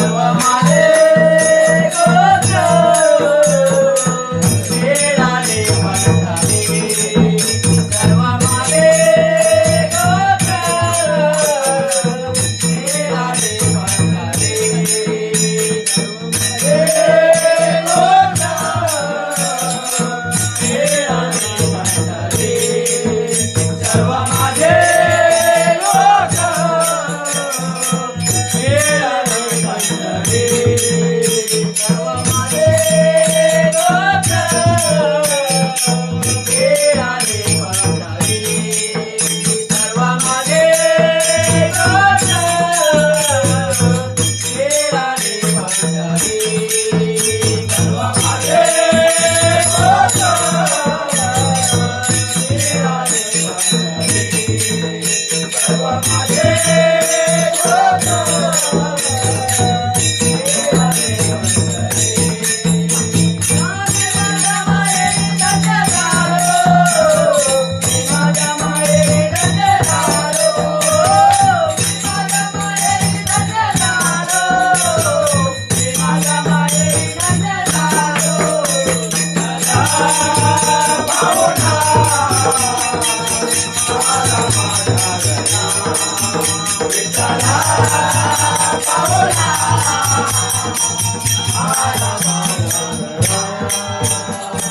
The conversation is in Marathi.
Sua Maria. Thank you. Thank you.